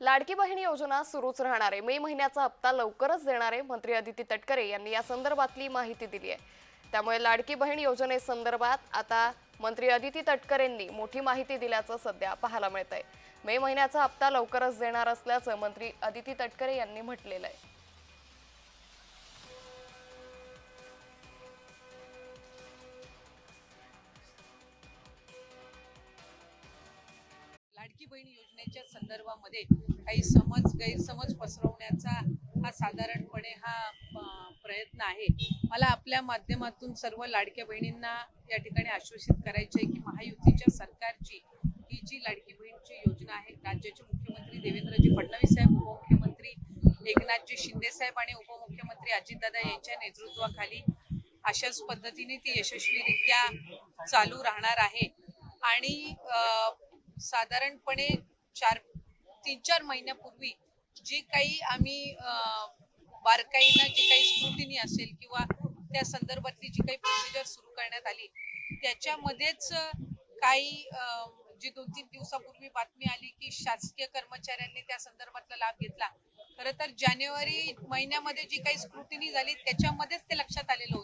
लाडकी बहिणी योजना सुरूच राहणार आहे. मे महिन्याचा हप्ता लवकरच देणार आहे मंत्री अदिती तटकरे यांनी या संदर्भातली माहिती दिली आहे. त्यामुळे लाडकी बहीण योजनेसंदर्भात आता मंत्री अदिती तटकरेंनी मोठी माहिती दिल्याचं सध्या पाहायला मिळत आहे मे महिन्याचा हप्ता लवकरच देणार असल्याचं मंत्री अदिती तटकरे यांनी म्हटलेलं आहे. लाडकी बहीण योजनेच्या संदर्भामध्ये काही समज गैरसमज पसरवण्याचा हा साधारणपणे हा प्रयत्न आहे. मला आपल्या माध्यमातून सर्व लाडक्या बहिणींना या ठिकाणी आश्वासित करायचे आहे की महायुतीच्या सरकारची ही जी लाडकी बहीणची योजना आहे राज्याचे मुख्यमंत्री देवेंद्रजी फडणवीस साहेब उपमुख्यमंत्री एकनाथजी शिंदे साहेब आणि उपमुख्यमंत्री अजितदादा यांच्या नेतृत्वाखाली अशाच पद्धतीने ती यशस्वीरित्या चालू राहणार आहे. आणि साधारणपणे चार तीन चार महिन्यापूर्वी जी काही आम्ही बारकाईनं जी काही स्क्रुटिनी असेल किंवा त्या संदर्भातली जी काही प्रोसिजर सुरू करण्यात आली त्याच्यामध्येच काही अ, जी दोन तीन दिवसापूर्वी बातमी आली की शासकीय कर्मचाऱ्यांनी त्या संदर्भातला लाभ घेतला. खरं तर जानेवारी महिन्यामध्ये जी काही स्क्रुटिनी झाली त्याच्यामध्येच ते लक्षात आलेलं होतं.